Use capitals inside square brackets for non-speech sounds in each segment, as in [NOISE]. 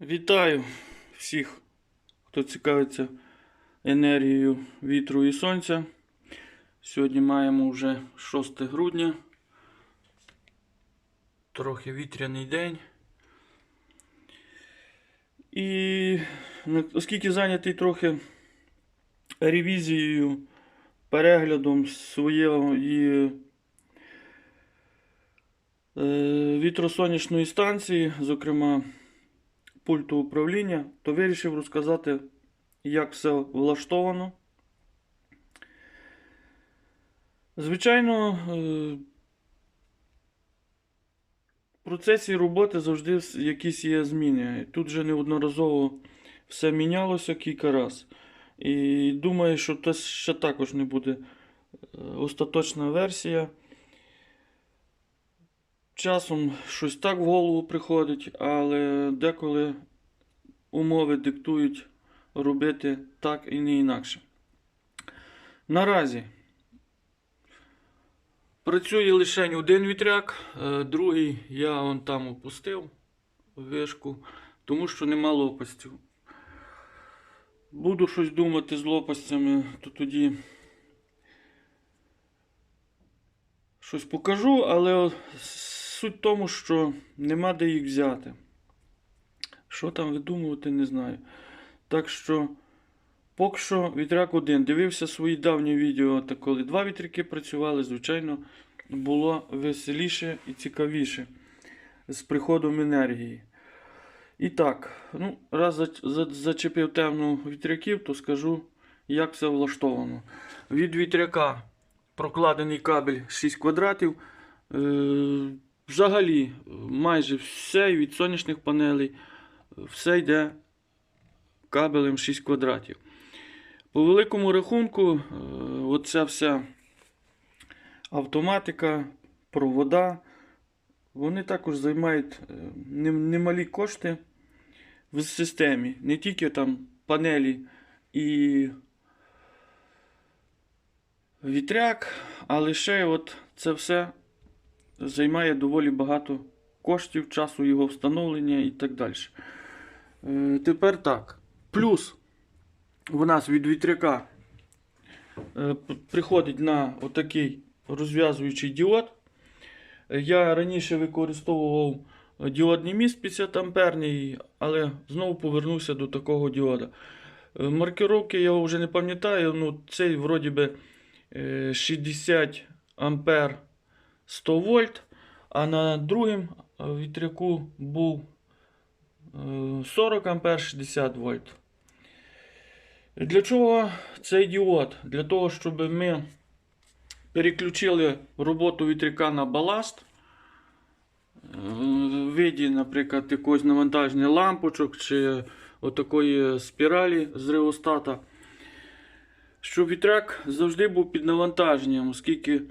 Вітаю всіх, хто цікавиться енергією вітру і сонця. Сьогодні маємо вже 6 грудня. Трохи вітряний день. І оскільки зайнятий трохи ревізією, переглядом своєї е, вітросонячної станції, зокрема пульту управління, то вирішив розказати, як все влаштовано. Звичайно, е, в процесі роботи завжди якісь є зміни. Тут вже неодноразово все мінялося кілька разів. І думаю, що це ще також не буде е, остаточна версія. Часом щось так в голову приходить, але деколи умови диктують робити так і не інакше. Наразі працює лише один вітряк, е, другий я вон там опустив вишку, тому що нема лопастів. Буду щось думати з лопастями, то тоді щось покажу, але суть в тому, що нема де їх взяти. Що там видумувати, не знаю. Так що, поки що вітряк один. Дивився свої давні відео, та коли два вітряки працювали, звичайно, було веселіше і цікавіше з приходом енергії. І так, ну, раз за- за- зачепив тему вітряків, то скажу, як все влаштовано. Від вітряка прокладений кабель 6 квадратів. Взагалі, майже все від сонячних панелей, все йде кабелем 6 квадратів. По великому рахунку, е, оця вся автоматика, провода, вони також займають е, немалі кошти в системі. Не тільки там панелі і вітряк, а лише от це все займає доволі багато коштів, часу його встановлення і так далі. Е, тепер так. Плюс в нас від вітряка е, приходить на отакий розв'язуючий діод. Я раніше використовував діодний міст 50 амперний, але знову повернувся до такого діода. Е, Маркировки я вже не пам'ятаю, ну цей вроді би е, 60 ампер 100 вольт, а на другому е, вітряку був е, 40 ампер 60 вольт. Для чого цей діод? Для того, щоб ми переключили роботу вітряка на баласт. Е, В виді, наприклад, якогось навантаження лампочок чи отакої спіралі з реостата. Щоб вітряк завжди був під навантаженням, оскільки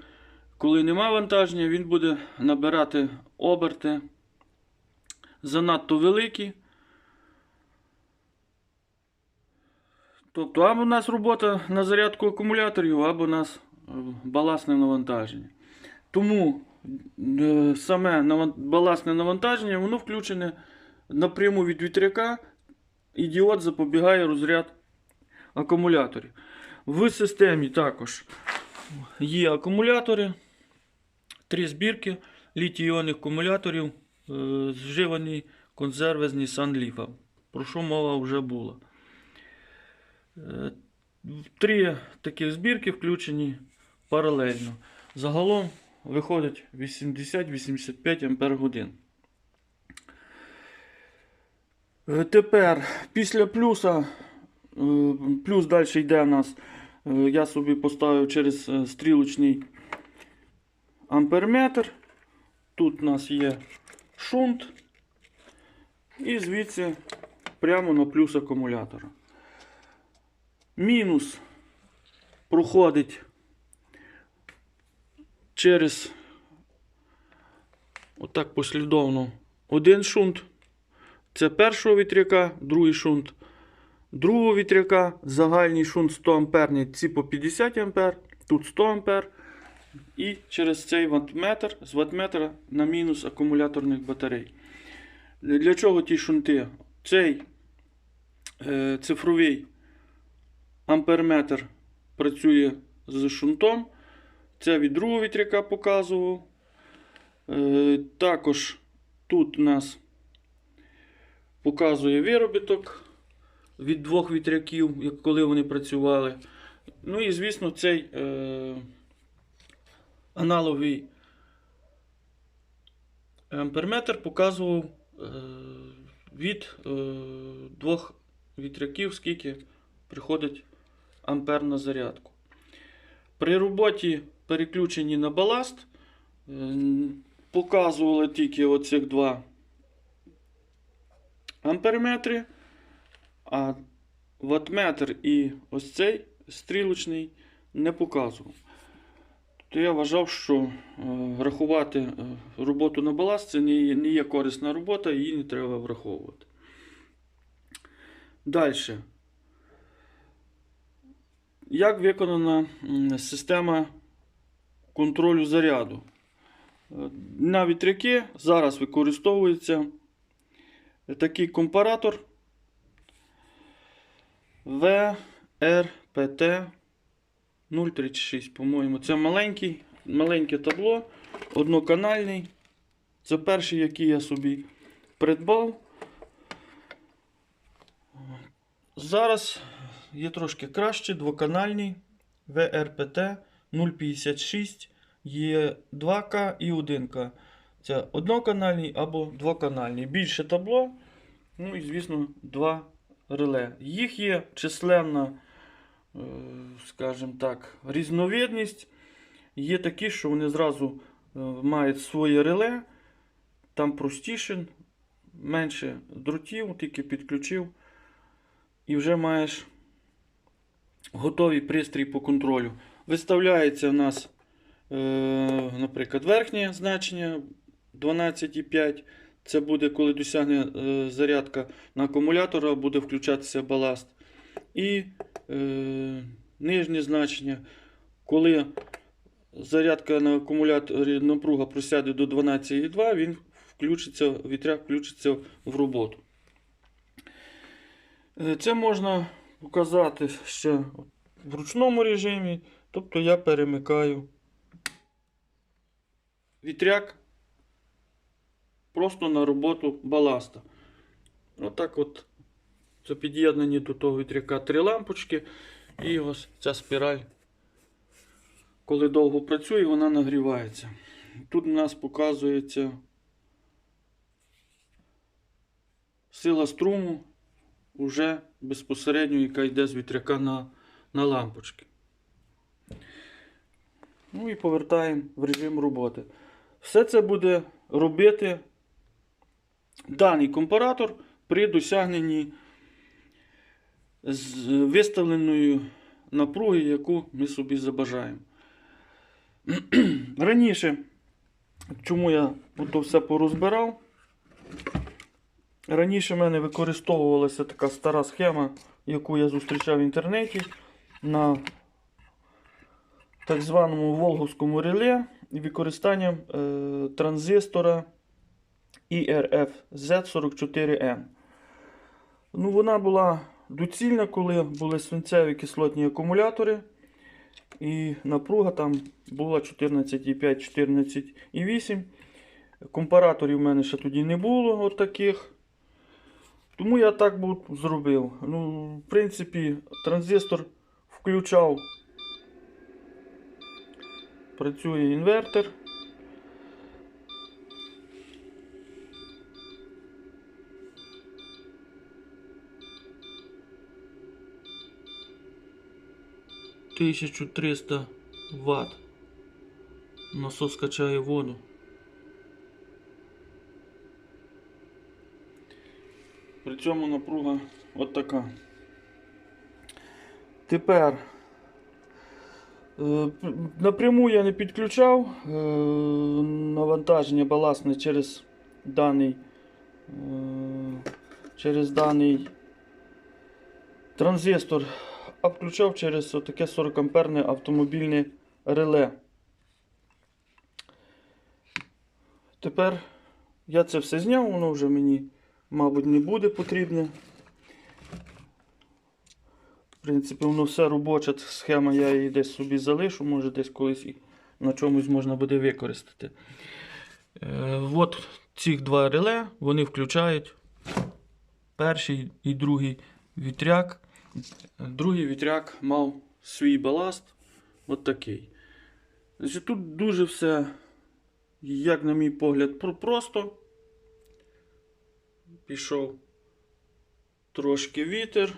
коли нема вантаження, він буде набирати оберти занадто великі. Тобто, або у нас робота на зарядку акумуляторів, або у нас е, балансне навантаження. Тому е, саме балансне навантаження воно включене напряму від вітряка, і діод запобігає розряд акумуляторів. В системі також є акумулятори, три збірки літій-іонних акумуляторів, е, зживані консерви з Nissan Leaf. Про що мова вже була. Е, Три таких збірки включені паралельно. Загалом виходить 80-85 Ампер годин. Тепер після плюса, е, плюс далі йде у нас. Я собі поставив через стрілочний амперметр. Тут у нас є шунт. І звідси прямо на плюс акумулятора. Мінус проходить через отак послідовно один шунт. Це першого вітряка, другий шунт другого вітряка, загальний шунт 100 амперний, ці по 50 ампер, тут 100 ампер. І через цей ваттметр з ваттметра на мінус акумуляторних батарей. Для чого ті шунти? цей е, цифровий амперметр працює з шунтом. Це від другого вітряка показував. Е, також тут у нас показує виробіток від двох вітряків, як коли вони працювали. Ну і, звісно, цей е, аналоговий амперметр показував е, від е, двох вітряків, скільки приходить ампер на зарядку. При роботі переключенні на баласт е, показували тільки оцих два амперметри, а ваттметр і ось цей стрілочний не показував. То я вважав, що е, рахувати е, роботу на баласт це не є, корисна робота, її не треба враховувати. Далі. Як виконана система контролю заряду? Е, На вітряки зараз використовується такий компаратор VRPT 036, по-моєму. Це маленький, маленьке табло, одноканальний. Це перший, який я собі придбав. Зараз є трошки краще, двоканальний VRPT 056, є 2К і 1К. Це одноканальний або двоканальний. Більше табло, ну і, звісно, два реле. Їх є численна, скажімо так, різновидність. Є такі, що вони зразу е, мають своє реле, там простіше, менше дротів, тільки підключив. І вже маєш готовий пристрій по контролю. Виставляється у нас, е, наприклад, верхнє значення 12,5. Це буде, коли досягне е, зарядка на акумулятора, буде включатися баласт. І е, нижнє значення, коли зарядка на акумуляторі напруга просяде до 12,2, він включиться, вітряк включиться в роботу. Е, Це можна показати ще в ручному режимі. Тобто я перемикаю вітряк просто на роботу баласта. Отак от це під'єднані до того вітряка три лампочки. І ось ця спіраль, коли довго працює, вона нагрівається. Тут у нас показується сила струму уже безпосередньо, яка йде з вітряка на, на лампочки. Ну і повертаємо в режим роботи. Все це буде робити даний компаратор при досягненні з виставленої напруги, яку ми собі забажаємо. [CLEARS THROAT] Раніше, чому я то все порозбирав, раніше в мене використовувалася така стара схема, яку я зустрічав в інтернеті на так званому Волговському реле і використанням е, транзистора IRF Z44N. Ну, вона була доцільна, коли були свинцеві кислотні акумулятори. І напруга там була 14,5, 14,8. Компараторів в мене ще тоді не було от. Тому я так зробив. Ну, в принципі, транзистор включав. Працює інвертор. Тисячу триста ватт. Насос качає воду. При цьому напруга от така. Тепер е, напряму я не підключав е, навантаження балансне через даний е, через даний транзистор, а включав через таке 40 амперне автомобільне реле. Тепер я це все зняв, воно вже мені мабуть, не буде потрібне. В принципі, воно все робоча схема, я її десь собі залишу, може десь колись на чомусь можна буде використати. Е, от ці два реле, вони включають перший і другий вітряк. Другий вітряк мав свій баласт. От такий. Значить, тут дуже все, як на мій погляд, про- просто. Пішов трошки вітер.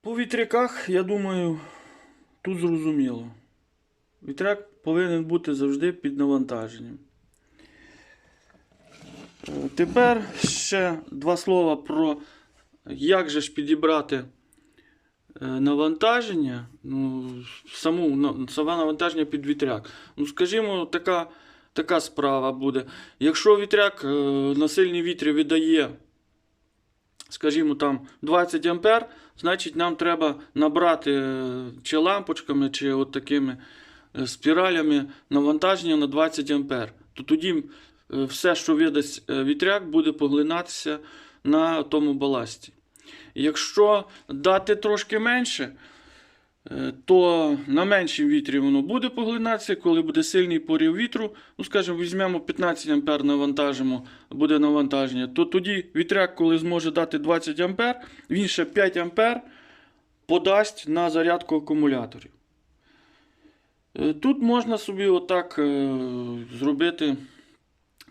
По вітряках, я думаю, тут зрозуміло. Вітряк повинен бути завжди під навантаженням. Е, Тепер ще два слова про як же ж підібрати е, навантаження, ну, саму, саме навантаження під вітряк. Ну, скажімо, така, така справа буде. Якщо вітряк е, на сильній вітрі видає, скажімо, там 20 ампер, значить нам треба набрати чи лампочками, чи от такими спіралями навантаження на 20 ампер. То тоді е, все, що видасть е, вітряк, буде поглинатися на тому баласті. Якщо дати трошки менше, е, то на меншій вітрі воно буде поглинатися, коли буде сильний порів вітру, ну скажімо, візьмемо 15 ампер навантажимо, буде навантаження, то тоді вітряк, коли зможе дати 20 ампер, він ще 5 ампер подасть на зарядку акумуляторів. Е, Тут можна собі отак е, зробити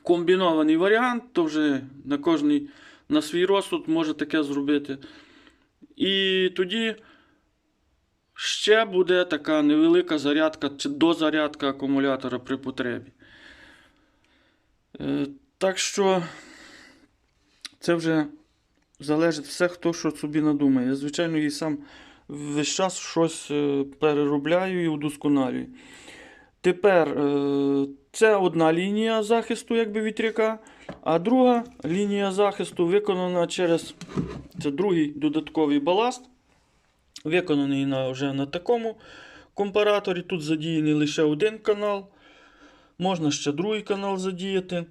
комбінований варіант, то вже на кожний на свій розсуд може таке зробити. І тоді ще буде така невелика зарядка чи дозарядка акумулятора при потребі. Е, Так що це вже залежить все, хто що собі надумає. Я, звичайно, і сам весь час щось е, переробляю і удосконалюю. Тепер е, це одна лінія захисту, якби вітряка, а друга лінія захисту виконана через це другий додатковий баласт. Виконаний на, вже на такому компараторі. Тут задіяний лише один канал. Можна ще другий канал задіяти.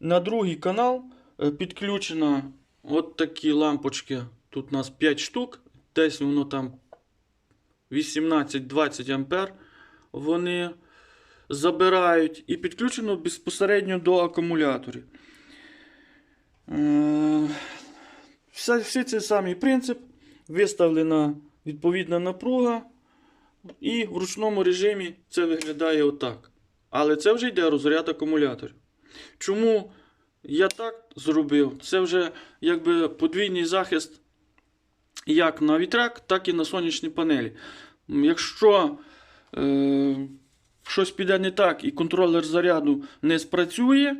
На другий канал е, підключена от такі лампочки. Тут у нас 5 штук. Десь воно там 18-20 ампер. Вони забирають і підключено безпосередньо до акумуляторів. Е, Все, цей самий принцип. Виставлена відповідна напруга. І в ручному режимі це виглядає отак. Але це вже йде розряд акумуляторів. Чому я так зробив? Це вже якби подвійний захист як на вітряк, так і на сонячні панелі. Якщо е, щось піде не так і контролер заряду не спрацює,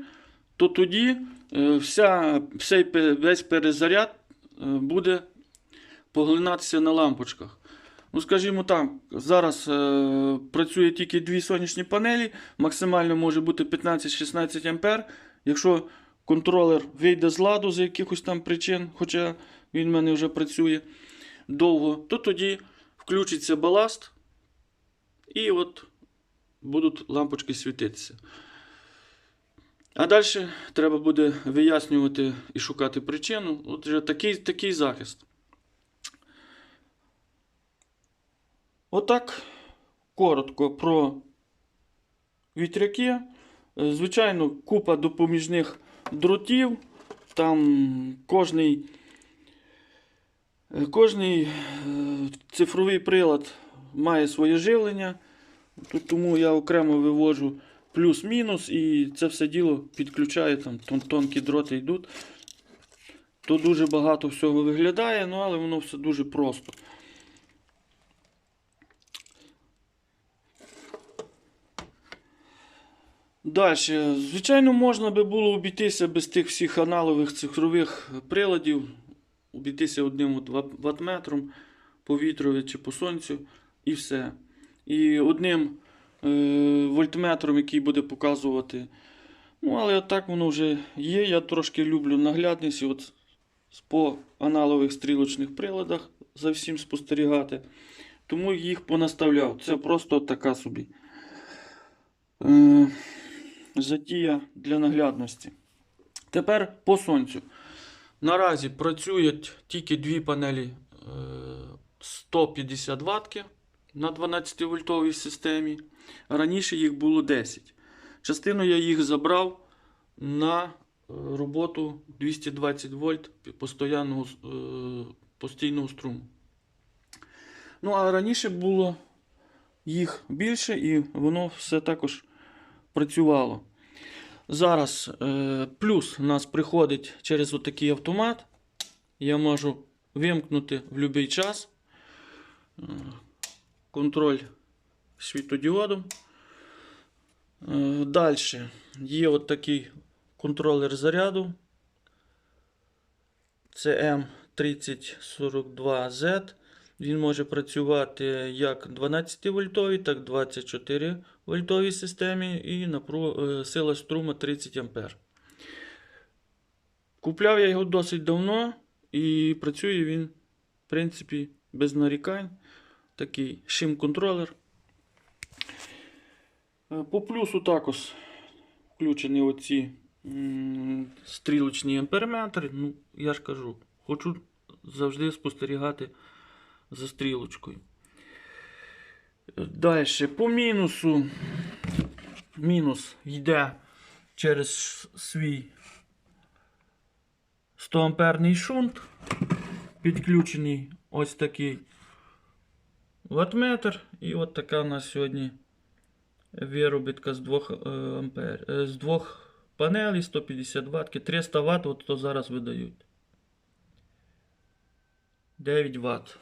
то тоді е, вся, всей весь перезаряд е, буде поглинатися на лампочках. Ну, скажімо так, зараз е, працює тільки дві сонячні панелі, максимально може бути 15-16 ампер. Якщо контролер вийде з ладу з якихось там причин, хоча він в мене вже працює довго, то тоді включиться баласт і от будуть лампочки світитися. А далі треба буде вияснювати і шукати причину. От вже такий, такий захист. Отак коротко про вітряки. Звичайно, купа допоміжних дротів. Там кожний, кожний е, цифровий прилад має своє живлення. Тому я окремо вивожу плюс-мінус і це все діло підключаю, там тонкі дроти йдуть. То дуже багато всього виглядає, ну але воно все дуже просто. Далі, звичайно, можна би було обійтися без тих всіх аналогових цифрових приладів, обійтися одним ватметром по вітрові чи по сонцю, і все. І одним е, вольтметром, який буде показувати. Ну, але так воно вже є. Я трошки люблю наглядність і от по аналогових стрілочних приладах за всім спостерігати. тому їх понаставляв. Це просто така собі е, затія для наглядності. Тепер по сонцю. Наразі працюють тільки дві панелі е, 150 Вт на 12 вольтовій системі. Раніше їх було 10. Частину я їх забрав на е, роботу 220 вольт постійного, е, постійного струму. Ну, а раніше було їх більше, і воно все також працювало. Зараз е, плюс у нас приходить через отакий автомат. Я можу вимкнути в будь-який час. Е, контроль світодіодом. Е, Далі є от такий контролер заряду. Це M3042Z. Він може працювати як 12 вольтовій, так і 24 вольтовій системі і напру... е, сила струму 30 А. Купляв я його досить давно і працює він, в принципі, без нарікань. Такий шим-контролер. Е, По плюсу також включені оці стрілочні амперметри. Ну, я ж кажу, хочу завжди спостерігати за стрілочкою. Далі, по мінусу. Мінус йде через свій 100 амперний шунт. Підключений ось такий ватметр. І от така у нас сьогодні виробітка з двох, е, ампер, е, з двох панелей 150 Вт. 300 Вт от то зараз видають. 9 Вт.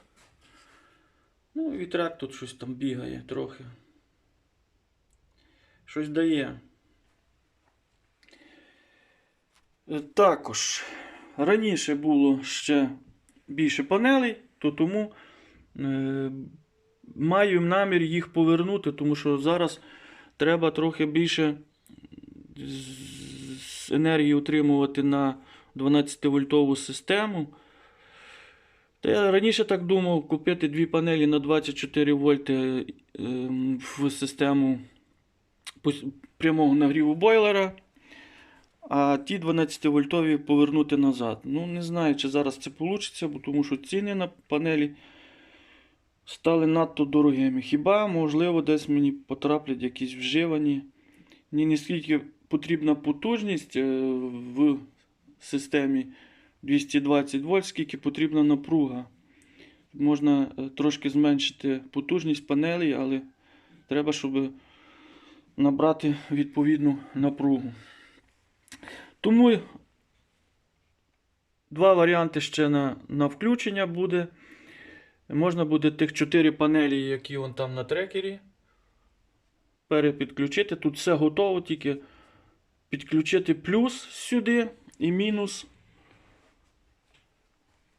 Ну, вітрак тут щось там бігає трохи. Щось дає. Е, Також раніше було ще більше панелей, то тому е, маю намір їх повернути, тому що зараз треба трохи більше енергії утримувати на 12-вольтову систему. Та я раніше так думав купити дві панелі на 24 вольти ем, в систему прямого нагріву бойлера, а ті 12-вольтові повернути назад. Ну, не знаю, чи зараз це вийде, бо тому що ціни на панелі стали надто дорогими. Хіба, можливо, десь мені потраплять якісь вживані. Ні, не скільки потрібна потужність е, в системі 220 вольт, скільки потрібна напруга. Можна е, трошки зменшити потужність панелей, але треба, щоб набрати відповідну напругу. Тому два варіанти ще на, на включення буде. Можна буде тих 4 панелі, які вон там на трекері, перепідключити. Тут все готово, тільки підключити плюс сюди і мінус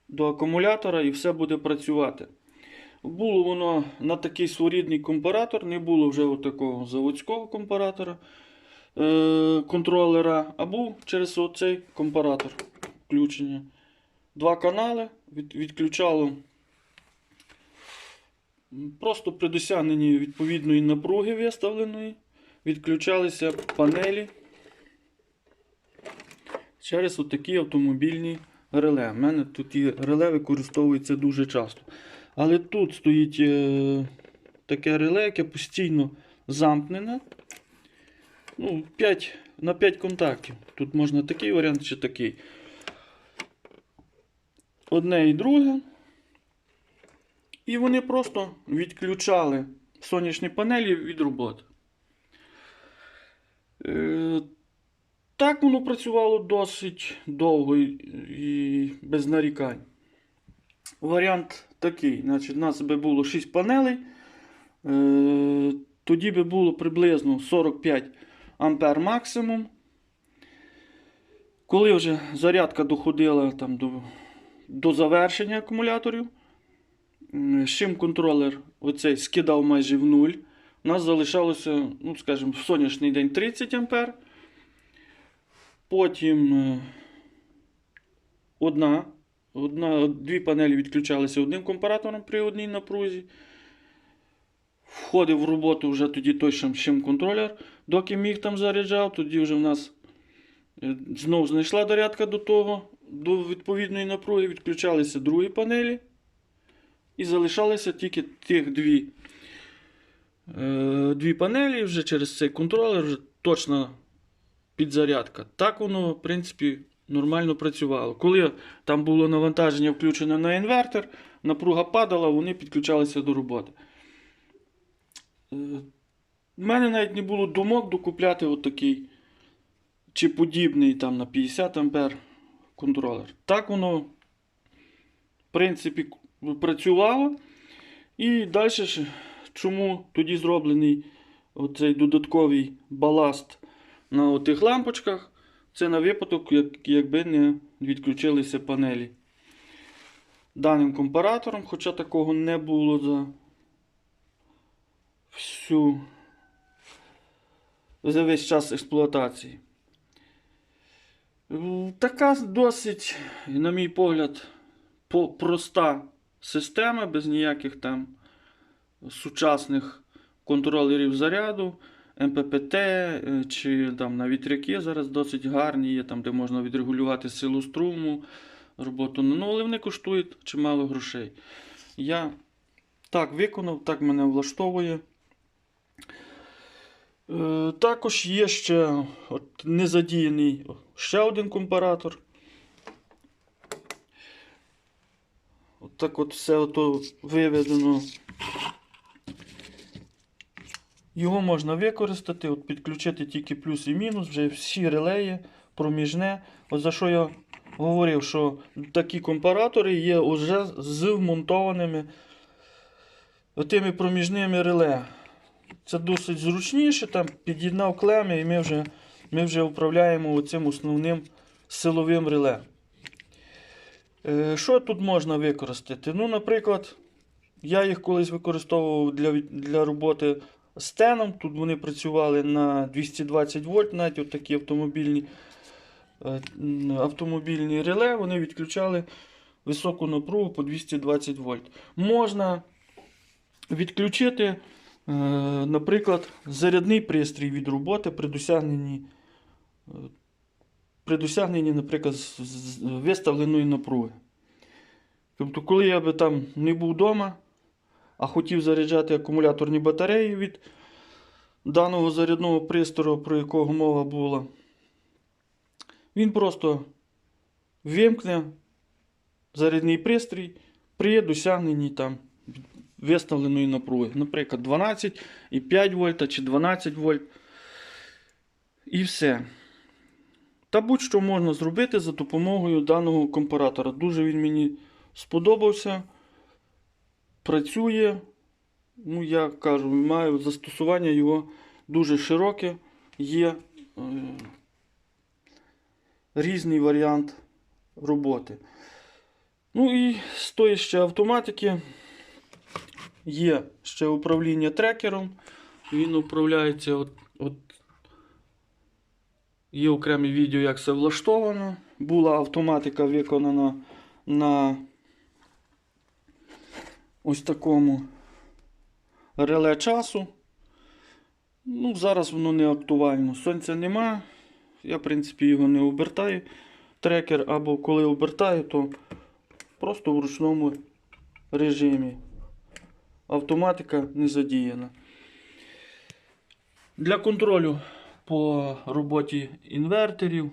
до акумулятора, і все буде працювати. Було воно на такий своєрідний компаратор, не було вже такого заводського компаратора е- контролера, а був через оцей компаратор включення. Два канали від, відключало просто при досягненні відповідної напруги виставленої, відключалися панелі через отакі автомобільні реле. У мене тут і реле використовується дуже часто. Але тут стоїть е, таке реле, яке постійно замкнене. Ну, 5, на 5 контактів. Тут можна такий варіант чи такий. Одне і друге. І вони просто відключали сонячні панелі від роботи. Так воно працювало досить довго і, без нарікань. Варіант такий. Значить, у нас би було 6 панелей. Е, тоді би було приблизно 45 ампер максимум. Коли вже зарядка доходила там, до, до завершення акумуляторів, шим контролер оцей скидав майже в нуль. У нас залишалося, ну, скажімо, в сонячний день 30 ампер. Потім е, одна, одна, дві панелі відключалися одним компаратором при одній напрузі. входив в роботу вже тоді той шим контролер, доки міг там заряджав, тоді вже в нас е, знов знайшла зарядка до того, до відповідної напруги, відключалися другі панелі. І залишалися тільки тих дві, е, дві панелі вже через цей контролер, вже точна підзарядка. Так воно, в принципі, нормально працювало. Коли там було навантаження включене на інвертор, напруга падала, вони підключалися до роботи. Е, У мене навіть не було думок докупляти отакий чи подібний там на 50 ампер контролер. Так воно, в принципі, працювало. І далі ж, чому тоді зроблений оцей додатковий баласт на тих лампочках, це на випадок, як, якби не відключилися панелі. Даним компаратором, хоча такого не було за всю за весь час експлуатації. Така досить, на мій погляд, проста система, без ніяких там сучасних контролерів заряду, МППТ е, чи там на вітряки зараз досить гарні є, там, де можна відрегулювати силу струму, роботу. Ну, але вони коштують чимало грошей. Я так виконав, так мене влаштовує. Е, Також є ще от, незадіяний ще один компаратор. От так от все ото виведено. Його можна використати, от підключити тільки плюс і мінус, вже всі релеї, проміжне. От за що я говорив, що такі компаратори є вже з вмонтованими тими проміжними реле. Це досить зручніше, там під'єднав клеми і ми вже, ми вже управляємо цим основним силовим реле. Е, Що тут можна використати? Ну, наприклад, я їх колись використовував для, для роботи з теном. Тут вони працювали на 220 вольт, навіть такі автомобільні, е, автомобільні реле, вони відключали високу напругу по 220 вольт. Можна відключити, е, наприклад, зарядний пристрій від роботи при досягненні, е, при досягненні, наприклад, виставленої напруги. Тобто, коли я би там не був вдома, а хотів заряджати акумуляторні батареї від даного зарядного пристрою, про якого мова була, він просто вимкне зарядний пристрій при досягненні там виставленої напруги. Наприклад, 12,5 вольта чи 12 вольт. І все. Та будь-що можна зробити за допомогою даного компаратора. Дуже він мені сподобався. Працює. Ну, я кажу, маю застосування його дуже широке. Є е, різний варіант роботи. Ну і з тої ще автоматики є ще управління трекером. Він управляється от, от Є окреме відео, як це влаштовано. Була автоматика виконана на ось такому реле часу. Ну, зараз воно не актуально. Сонця нема. Я, в принципі, його не обертаю. Трекер, або коли обертаю, то просто в ручному режимі. Автоматика не задіяна. Для контролю по роботі інверторів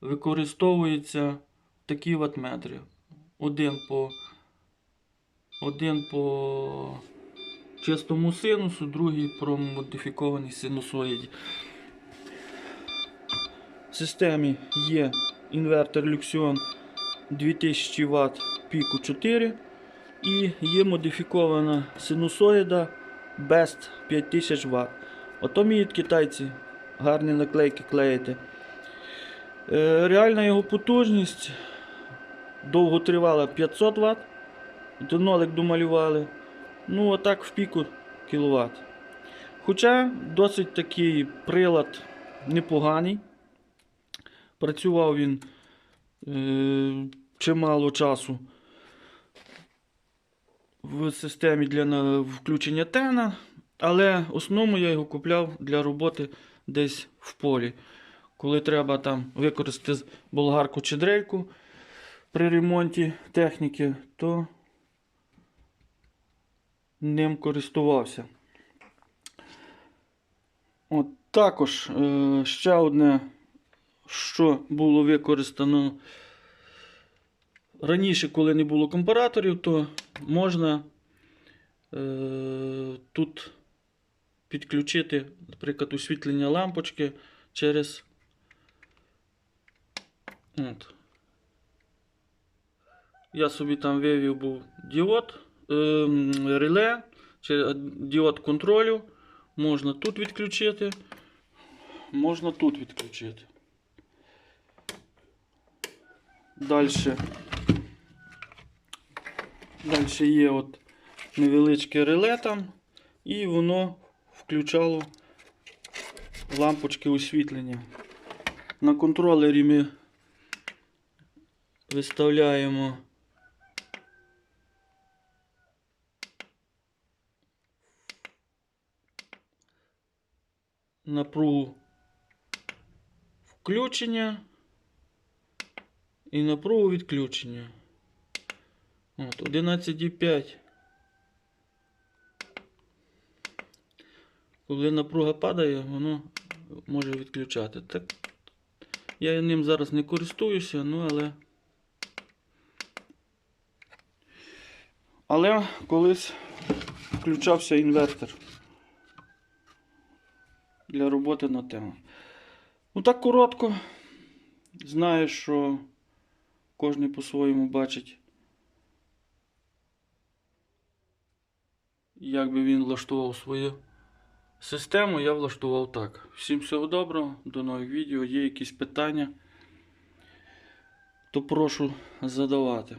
використовуються такі ватметри. Один по, один по чистому синусу, другий про модифікованій синусоїді. В системі є інвертор Luxion 2000 Вт піку 4 і є модифікована синусоїда Best 5000 Вт. Ото вміють китайці гарні наклейки клеїти. Е, реальна його потужність довго тривала 500 Вт. Нолик домалювали. Ну, отак в піку кВт. Хоча досить такий прилад непоганий. Працював він е, чимало часу в системі для включення тена, але основному я його купляв для роботи десь в полі. Коли треба там використати болгарку чи дрельку при ремонті техніки, то ним користувався. От також е, ще одне, що було використано раніше, коли не було компараторів, то можна е, тут підключити, наприклад, освітлення лампочки через от. Я собі там вивів був діод, реле, чи діод контролю. Можна тут відключити, можна тут відключити. Далі. Далі є от невеличке реле там, і воно включало лампочки освітлення. На контролері ми виставляємо напругу включення і напругу відключення. От, 11,5. Коли напруга падає, воно може відключати. Так, я ним зараз не користуюся, ну але. Але колись включався інвертор для роботи на тему. Ну так коротко. Знаю, що кожен по-своєму бачить, як би він влаштував свою систему, я влаштував так. Всім всього доброго, до нових відео. Є якісь питання, то прошу задавати.